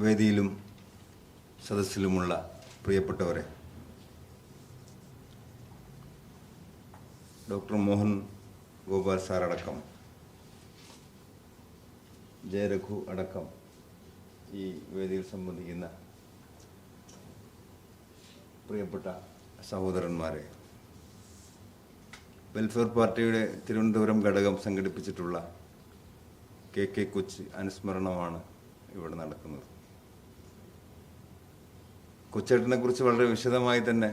വേദിയിലും സദസ്സിലുമുള്ള പ്രിയപ്പെട്ടവരെ ഡോക്ടർ മോഹൻ ഗോപാൽ സാറടക്കം ജയരഘു അടക്കം ഈ വേദിയിൽ സംബന്ധിക്കുന്ന പ്രിയപ്പെട്ട സഹോദരന്മാരെ വെൽഫെയർ പാർട്ടിയുടെ തിരുവനന്തപുരം ഘടകം സംഘടിപ്പിച്ചിട്ടുള്ള കെ കെ കൊച്ചി അനുസ്മരണമാണ് ഇവിടെ നടക്കുന്നത്. കൊച്ചേട്ടനെ കുറിച്ച് വളരെ വിശദമായി തന്നെ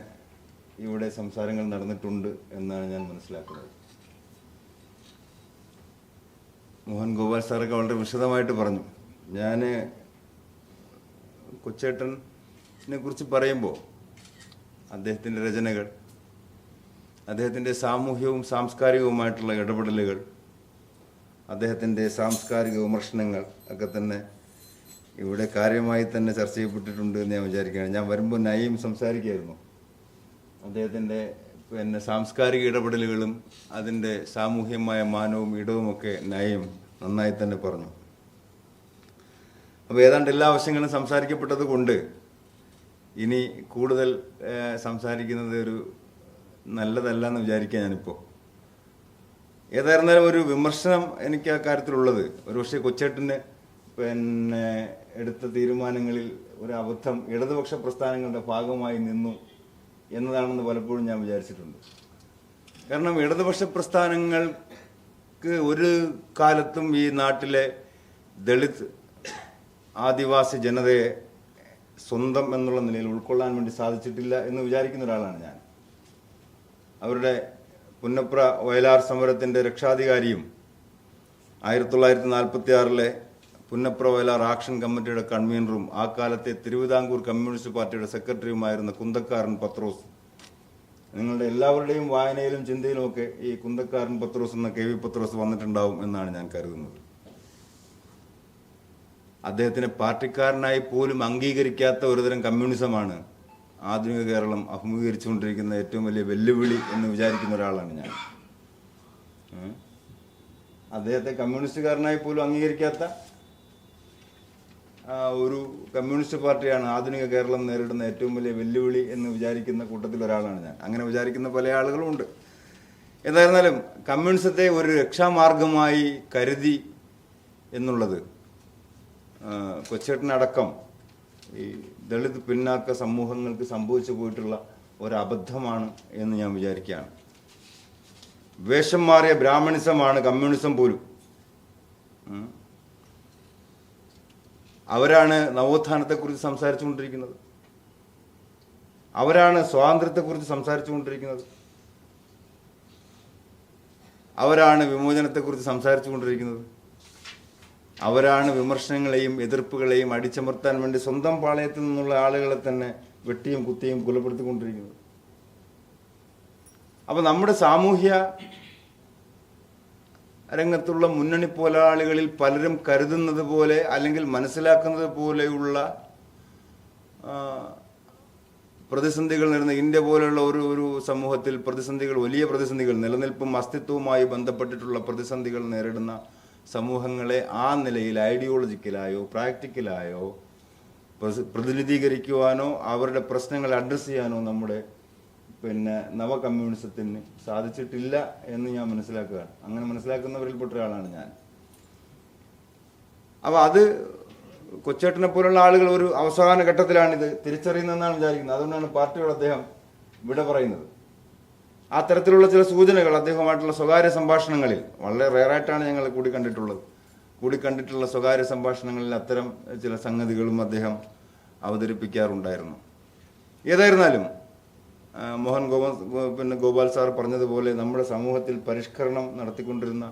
ഇവിടെ സംസാരങ്ങൾ നടന്നിട്ടുണ്ട് എന്നാണ് ഞാൻ മനസ്സിലാക്കുന്നത്. മോഹൻ ഗോപാൽ സാറൊക്കെ വളരെ വിശദമായിട്ട് പറഞ്ഞു. ഞാൻ കൊച്ചേട്ടനെ കുറിച്ച് പറയുമ്പോൾ അദ്ദേഹത്തിന്റെ രചനകൾ അദ്ദേഹത്തിന്റെ സാമൂഹ്യവും സാംസ്കാരികവുമായിട്ടുള്ള ഇടപെടലുകൾ അദ്ദേഹത്തിന്റെ സാംസ്കാരിക വിമർശനങ്ങൾ ഒക്കെ തന്നെ ഇവിടെ കാര്യമായി തന്നെ ചർച്ച ചെയ്യപ്പെട്ടിട്ടുണ്ട് എന്ന് ഞാൻ വിചാരിക്കുകയാണ്. ഞാൻ വരുമ്പോൾ നയം സംസാരിക്കുകയായിരുന്നു അദ്ദേഹത്തിന്റെ പിന്നെ സാംസ്കാരിക ഇടപെടലുകളും അതിന്റെ സാമൂഹ്യമായ മാനവും ഇടവുമൊക്കെ നയം നന്നായി തന്നെ പറഞ്ഞു. അപ്പോൾ ഏതാണ്ട് എല്ലാ ആവശ്യങ്ങളും സംസാരിക്കപ്പെട്ടത് കൊണ്ട് ഇനി കൂടുതൽ സംസാരിക്കുന്നത് ഒരു നല്ലതല്ല എന്ന് വിചാരിക്കുക ഞാനിപ്പോൾ ഏതായിരുന്നാലും ഒരു വിമർശനം എനിക്ക് ആ കാര്യത്തിലുള്ളത്. ഒരുപക്ഷെ കൊച്ചേട്ടന് പിന്നെ എടുത്ത തീരുമാനങ്ങളിൽ ഒരു അബദ്ധം ഇടതുപക്ഷ പ്രസ്ഥാനങ്ങളുടെ ഭാഗമായി നിന്നു എന്നതാണെന്ന് പലപ്പോഴും ഞാൻ വിചാരിച്ചിട്ടുണ്ട്. കാരണം ഇടതുപക്ഷ പ്രസ്ഥാനങ്ങൾക്ക് ഒരു കാലത്തും ഈ നാട്ടിലെ ദളിത് ആദിവാസി ജനതയെ സ്വന്തം എന്നുള്ള നിലയിൽ ഉൾക്കൊള്ളാൻ വേണ്ടി സാധിച്ചിട്ടില്ല എന്ന് വിചാരിക്കുന്ന ഒരാളാണ് ഞാൻ. അവരുടെ പുന്നപ്ര വയലാർ സമരത്തിന്റെ രക്ഷാധികാരിയും ആയിരത്തി തൊള്ളായിരത്തി നാൽപ്പത്തി ആറിലെ പുന്നപ്ര വയലാർ ആക്ഷൻ കമ്മിറ്റിയുടെ കൺവീനറും ആ കാലത്തെ തിരുവിതാംകൂർ കമ്മ്യൂണിസ്റ്റ് പാർട്ടിയുടെ സെക്രട്ടറിയുമായിരുന്ന കുന്തക്കാരൻ പത്രോസ്. നിങ്ങളുടെ എല്ലാവരുടെയും വായനയിലും ചിന്തയിലുമൊക്കെ ഈ കുന്തക്കാരൻ പത്രോസ് എന്ന കെ വി പത്രോസ് വന്നിട്ടുണ്ടാവും എന്നാണ് ഞാൻ കരുതുന്നത്. അദ്ദേഹത്തിനെ പാർട്ടിക്കാരനായി പോലും അംഗീകരിക്കാത്ത ഒരുതരം കമ്മ്യൂണിസമാണ് ആധുനിക കേരളം അഭിമുഖീകരിച്ചുകൊണ്ടിരിക്കുന്ന ഏറ്റവും വലിയ വെല്ലുവിളി എന്ന് വിചാരിക്കുന്ന ഒരാളാണ് ഞാൻ. അദ്ദേഹത്തെ കമ്മ്യൂണിസ്റ്റുകാരനായി പോലും അംഗീകരിക്കാത്ത ഒരു കമ്മ്യൂണിസ്റ്റ് പാർട്ടിയാണ് ആധുനിക കേരളം നേരിടുന്ന ഏറ്റവും വലിയ വെല്ലുവിളി എന്ന് വിചാരിക്കുന്ന കൂട്ടത്തിൽ ഒരാളാണ് ഞാൻ. അങ്ങനെ വിചാരിക്കുന്ന പല ആളുകളും ഉണ്ട്. എന്തായിരുന്നാലും കമ്മ്യൂണിസത്തെ ഒരു രക്ഷാമാർഗമായി കരുതി എന്നുള്ളത് കൊച്ചേട്ടനടക്കം ഈ ദളിത് പിന്നാക്ക സമൂഹങ്ങൾക്ക് സംഭവിച്ചു പോയിട്ടുള്ള ഒരബദ്ധമാണ് എന്ന് ഞാൻ വിചാരിക്കുകയാണ്. വേഷം മാറിയ ബ്രാഹ്മണിസമാണ് കമ്മ്യൂണിസം പോലും. അവരാണ് നവോത്ഥാനത്തെക്കുറിച്ച് സംസാരിച്ചുകൊണ്ടിരിക്കുന്നത്. അവരാണ് സ്വാതന്ത്ര്യത്തെക്കുറിച്ച് സംസാരിച്ചുകൊണ്ടിരിക്കുന്നത്. അവരാണ് വിമോചനത്തെക്കുറിച്ച് സംസാരിച്ചുകൊണ്ടിരിക്കുന്നത്. അവരാണ് വിമർശനങ്ങളെയും എതിർപ്പുകളെയും അടിച്ചമർത്താൻ വേണ്ടി സ്വന്തം പാളയത്തിൽ നിന്നുള്ള ആളുകളെ തന്നെ വെട്ടിയും കുത്തിയും കൊലപ്പെടുത്തിക്കൊണ്ടിരിക്കുന്നത്. അപ്പോൾ നമ്മുടെ സാമൂഹ്യ രംഗത്തുള്ള മുന്നണി പോരാളികളിൽ പലരും കരുതുന്നത് പോലെ അല്ലെങ്കിൽ മനസ്സിലാക്കുന്നത് പോലെയുള്ള പ്രതിസന്ധികൾ നേരിടുന്ന ഇന്ത്യ പോലെയുള്ള ഒരു ഒരു സമൂഹത്തിൽ പ്രതിസന്ധികൾ വലിയ പ്രതിസന്ധികൾ നിലനിൽപ്പും അസ്തിത്വവുമായി ബന്ധപ്പെട്ടിട്ടുള്ള പ്രതിസന്ധികൾ നേരിടുന്ന സമൂഹങ്ങളെ ആ നിലയിൽ ഐഡിയോളജിക്കലായോ പ്രാക്ടിക്കലായോ പ്രതിനിധീകരിക്കുവാനോ അവരുടെ പ്രശ്നങ്ങൾ അഡ്രസ്സ് ചെയ്യാനോ നമ്മുടെ പിന്നെ നവ കമ്മ്യൂണിസത്തിന് സാധിച്ചിട്ടില്ല എന്ന് ഞാൻ മനസ്സിലാക്കുകയാണ് അങ്ങനെ മനസ്സിലാക്കുന്നവരിൽപ്പെട്ട ഒരാളാണ് ഞാൻ. അപ്പോൾ അത് കൊച്ചേട്ടനെ പോലുള്ള ആളുകൾ ഒരു അവസാന ഘട്ടത്തിലാണ് ഇത് തിരിച്ചറിയുന്നതെന്നാണ് വിചാരിക്കുന്നത്. അതുകൊണ്ടാണ് പാർട്ടിയോട് അദ്ദേഹം വിട പറയുന്നത്. ആ തരത്തിലുള്ള ചില സൂചനകൾ അദ്ദേഹവുമായിട്ടുള്ള സ്വകാര്യ സംഭാഷണങ്ങളിൽ വളരെ റെയറായിട്ടാണ് ഞങ്ങൾ കൂടി കണ്ടിട്ടുള്ളത്. കൂടി കണ്ടിട്ടുള്ള സ്വകാര്യ സംഭാഷണങ്ങളിൽ അത്തരം ചില സംഗതികളും അദ്ദേഹം അവതരിപ്പിക്കാറുണ്ടായിരുന്നു. ഏതായിരുന്നാലും മോഹൻ ഗോപാൽ പിന്നെ ഗോപാൽ സാർ പറഞ്ഞതുപോലെ നമ്മുടെ സമൂഹത്തിൽ പരിഷ്കരണം നടത്തിക്കൊണ്ടിരുന്ന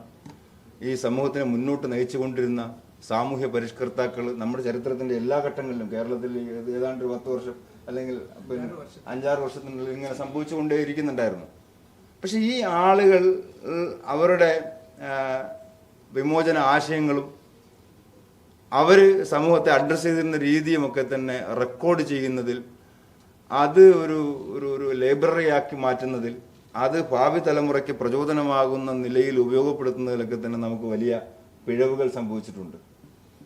ഈ സമൂഹത്തിനെ മുന്നോട്ട് നയിച്ചുകൊണ്ടിരുന്ന സാമൂഹ്യ പരിഷ്കർത്താക്കൾ നമ്മുടെ ചരിത്രത്തിന്റെ എല്ലാ ഘട്ടങ്ങളിലും കേരളത്തിൽ ഏത് ഏതാണ്ട് ഒരു പത്ത് വർഷം അല്ലെങ്കിൽ പിന്നെ അഞ്ചാറ് വർഷത്തിനുള്ളിൽ ഇങ്ങനെ സംഭവിച്ചുകൊണ്ടേയിരിക്കുന്നുണ്ടായിരുന്നു. പക്ഷെ ഈ ആളുകൾ അവരുടെ വിമോചന ആശയങ്ങളും അവർ സമൂഹത്തെ അഡ്രസ്സ് ചെയ്തിരുന്ന രീതിയുമൊക്കെ തന്നെ റെക്കോർഡ് ചെയ്യുന്നതിൽ അത് ഒരു ഒരു ഒരു ലൈബ്രറി ആക്കി മാറ്റുന്നതിൽ അത് ഭാവി തലമുറയ്ക്ക് പ്രചോദനമാകുന്ന നിലയിൽ ഉപയോഗപ്പെടുത്തുന്നതിലൊക്കെ തന്നെ നമുക്ക് വലിയ പിഴവുകൾ സംഭവിച്ചിട്ടുണ്ട്.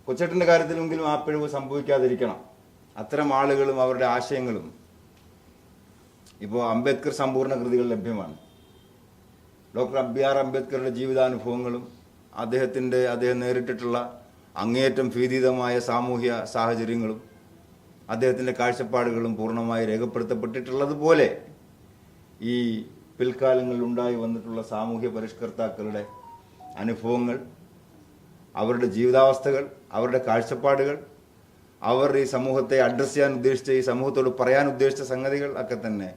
കൊച്ചേട്ടന്റെ കാര്യത്തിലെങ്കിലും ആ പിഴവ് സംഭവിക്കാതിരിക്കണം. അത്തരം ആളുകളും അവരുടെ ആശയങ്ങളും. ഇപ്പോൾ അംബേദ്കർ സമ്പൂർണ കൃതികൾ ലഭ്യമാണ്. ഡോക്ടർ ബി ആർ അംബേദ്കറുടെ ജീവിതാനുഭവങ്ങളും അദ്ദേഹത്തിന്റെ അദ്ദേഹം നേരിട്ടിട്ടുള്ള അങ്ങേയറ്റം ഭീതിതമായ സാമൂഹ്യ സാഹചര്യങ്ങളും അദ്ദേഹത്തിന്റെ കാഴ്ചപ്പാടുകളും പൂർണമായി രേഖപ്പെടുത്തപ്പെട്ടിട്ടുള്ളതുപോലെ ഈ പിൽക്കാലങ്ങളിൽ ഉണ്ടായി വന്നിട്ടുള്ള സാമൂഹ്യ പരിഷ്കർത്താക്കളുടെ അനുഭവങ്ങൾ അവരുടെ ജീവിതാവസ്ഥകൾ അവരുടെ കാഴ്ചപ്പാടുകൾ അവർ ഈ സമൂഹത്തെ അഡ്രസ്സ് ചെയ്യാൻ ഉദ്ദേശിച്ച ഈ സമൂഹത്തോട് പറയാൻ ഉദ്ദേശിച്ച സംഗതികൾ ഒക്കെ തന്നെ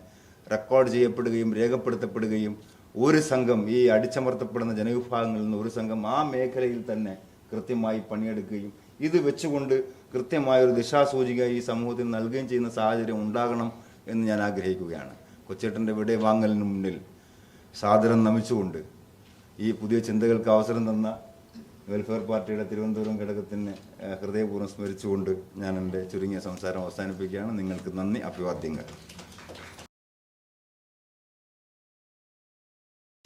റെക്കോർഡ് ചെയ്യപ്പെടുകയും രേഖപ്പെടുത്തപ്പെടുകയും ഒരു സംഘം ഈ അടിച്ചമർത്തപ്പെടുന്ന ജനവിഭാഗങ്ങളിൽ നിന്ന് ഒരു സംഘം ആ മേഖലയിൽ തന്നെ കൃത്യമായി പണിയെടുക്കുകയും ഇത് വെച്ചുകൊണ്ട് കൃത്യമായൊരു ദിശാസൂചിക ഈ സമൂഹത്തിന് നൽകുകയും ചെയ്യുന്ന സാഹചര്യം ഉണ്ടാകണം എന്ന് ഞാൻ ആഗ്രഹിക്കുകയാണ്. കൊച്ചേട്ടന്റെ വിട വാങ്ങലിന് മുന്നിൽ സാദരം നമിച്ചുകൊണ്ട് ഈ പുതിയ ചിന്തകൾക്ക് അവസരം തന്ന വെൽഫെയർ പാർട്ടിയുടെ തിരുവനന്തപുരം ഘടകത്തിന് ഹൃദയപൂർവം സ്മരിച്ചുകൊണ്ട് ഞാൻ എന്റെ ചുരുങ്ങിയ സംസാരം അവസാനിപ്പിക്കുകയാണ്. നിങ്ങൾക്ക് നന്ദി അഭിവാദ്യങ്ങൾ.